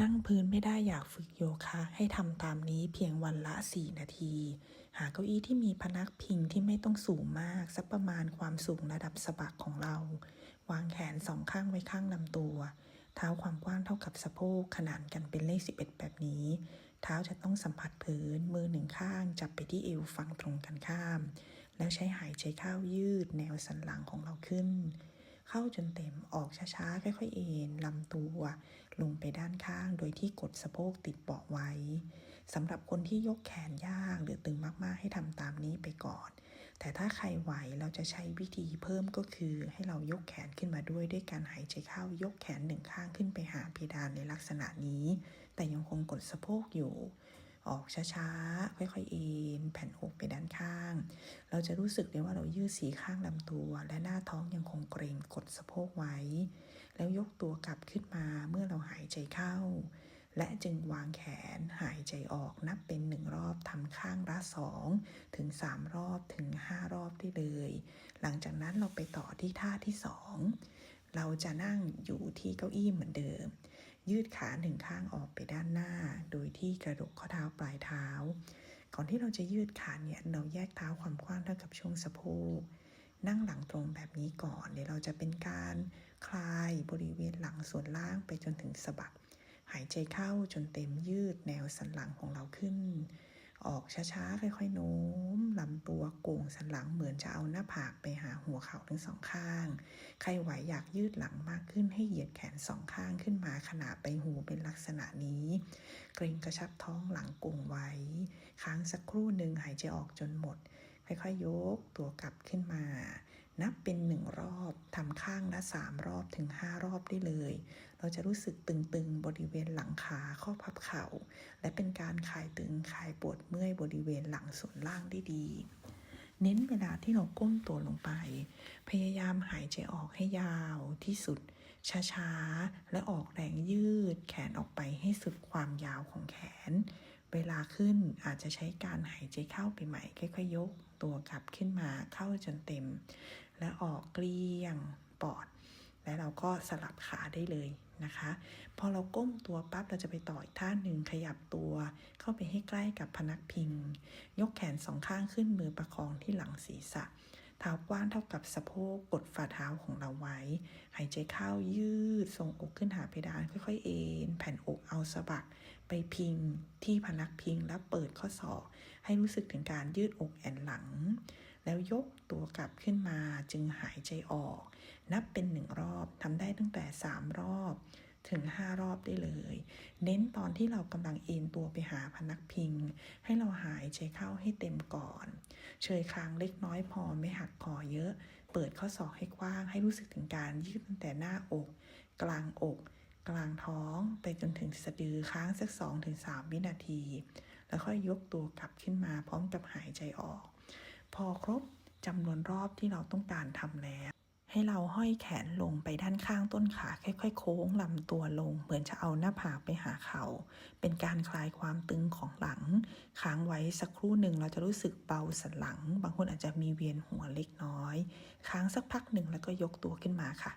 นั่งพื้นไม่ได้อยากฝึกโยคะให้ทำตามนี้เพียงวันละ 4 นาที หาเก้าอี้ที่มีพนักพิงที่ไม่ต้องสูงมากสักประมาณความสูงระดับสะบักของเรา วางแขนสองข้างไว้ข้างลำตัว เท้าความกว้างเท่ากับสะโพกขนานกันเป็นเลข 11 แบบนี้ เท้าจะต้องสัมผัสพื้น มือหนึ่งข้างจับไปที่เอวฝั่งตรงกันข้าม แล้วใช้หายใจเข้ายืดแนวสันหลังของเราขึ้น เข้าจนเต็มออกช้าๆ ค่อยๆ เอนลำตัว ลงไปด้านข้างโดยที่กดสะโพกติดเบาะไว้สำหรับคนที่ยกแขนยากหรือตึงมากๆ ให้ทำตามนี้ไปก่อน แต่ถ้าใครไหวเราจะใช้วิธีเพิ่มก็คือให้เรายกแขนขึ้นมาด้วยด้วยการหายใจเข้ายกแขนหนึ่งข้างขึ้นไปหาเพดานในลักษณะนี้ แต่ยังคงกดสะโพกอยู่ออกช้าๆ ค่อยๆ เอนแผ่นอกไปด้านข้าง เราจะรู้สึกได้ว่าเรายืดสีข้างลำตัว และหน้าท้องยังคงเกรง ดสะโพกไว้ แล้วยกตัวกลับขึ้นมาเมื่อเราหายใจเข้า และจึงวางแขนหายใจออกนับเป็นหนึ่งรอบทำข้างละสองถึงสามรอบถึงห้ารอบได้เลย หลังจากนั้นเราไปต่อที่ท่าที่สองเราจะนั่งอยู่ที่เก้าอี้เหมือนเดิม ยืดขาหนึ่งข้างออกไปด้านหน้า โดยที่กระดกข้อเท้าปลายเท้า ก่อนที่เราจะยืดขาเนี่ยเราแยกเท้าความกว้างเท่ากับช่วงสะโพก นั่งหลังตรงแบบนี้ก่อนเดี๋ยวเราจะเป็นการคลายบริเวณหลังส่วนล่างไปจนถึงสะบัก หายใจเข้าจนเต็มยืดแนวสันหลังของเราขึ้น ออกช้าๆ ค่อยๆโน้มลำตัวโก่งสันหลังเหมือนจะเอาหน้าผากไปหาหัวเข่าทั้งสองข้าง ใครไหวอยากยืดหลังมากขึ้นให้เหยียดแขนสองข้างขึ้นมาขนาดไปหูเป็นลักษณะนี้ เกรงกระชับท้องหลังโก่งไว้ ค้างสักครู่หนึ่งหายใจออกจนหมด ค่อยๆ ยกตัวกลับขึ้นมา นับเป็นหนึ่งรอบทำข้างละสามรอบถึงห้ารอบได้เลย เราจะรู้สึกตึงๆ บริเวณหลังขาข้อพับเข่า และเป็นการคลายตึงคลายปวดเมื่อยบริเวณหลังส่วนล่างได้ดีเน้นเวลาที่เราก้มตัวลงไป พยายามหายใจออกให้ยาวที่สุด ช้าๆ และออกแรงยืดแขนออกไปให้สุดความยาวของแขน เวลาขึ้นอาจจะใช้การหายใจเข้าไปใหม่ค่อยๆยก ตัวกลับขึ้นมาเข้าจนเต็ม และออกเกลี้ยงปอด และเราก็สลับขาได้เลยนะคะพอเราก้มตัวปั๊บเราจะไปต่ออีกท่าหนึ่งขยับตัว เข้าไปให้ใกล้กับพนักพิง ยกแขนสองข้างขึ้นมือประคองที่หลังศีรษะ ท้ากว้างเท่ากับสะโพกกดฝ่าเท้าของเราไว้ หายใจเข้ายืดทรงอกขึ้นหาเพดานค่อยๆ เอนแผ่นอกเอาสะบักไปพิงที่พนักพิงแล้วเปิดข้อศอก ให้รู้สึกถึงการยืดอกแอนหลัง แล้วยกตัวกลับขึ้นมาจึงหายใจออก นับเป็นหนึ่งรอบทำได้ตั้งแต่ 3 รอบ ถึง 5 รอบได้เลย เน้นตอนที่เรากำลังเอนตัวไปหาพนักพิง ให้เราหายใจเข้าให้เต็มก่อน เชยคางเล็กน้อยพอไม่หักคอเยอะ เปิดข้อศอกให้กว้างให้รู้สึกถึงการยืดตั้งแต่หน้าอก กลางอก กลางท้องไปจนถึงสะดือค้างสัก 2-3 วินาที แล้วค่อยยกตัวกลับขึ้นมาพร้อมกับหายใจออก พอครบจำนวนรอบที่เราต้องการทำแล้ว ให้เราห้อยแขนลงไปด้านข้างต้นขาค่อยๆ โค้งลำตัวลง เหมือนจะเอาหน้าผากไปหาเขาเป็นการคลายความตึงของหลัง ค้างไว้สักครู่หนึ่งเราจะรู้สึกเบาสันหลัง บางคนอาจจะมีเวียนหัวเล็กน้อย ค้างสักพักหนึ่งแล้วก็ยกตัวขึ้นมาค่ะ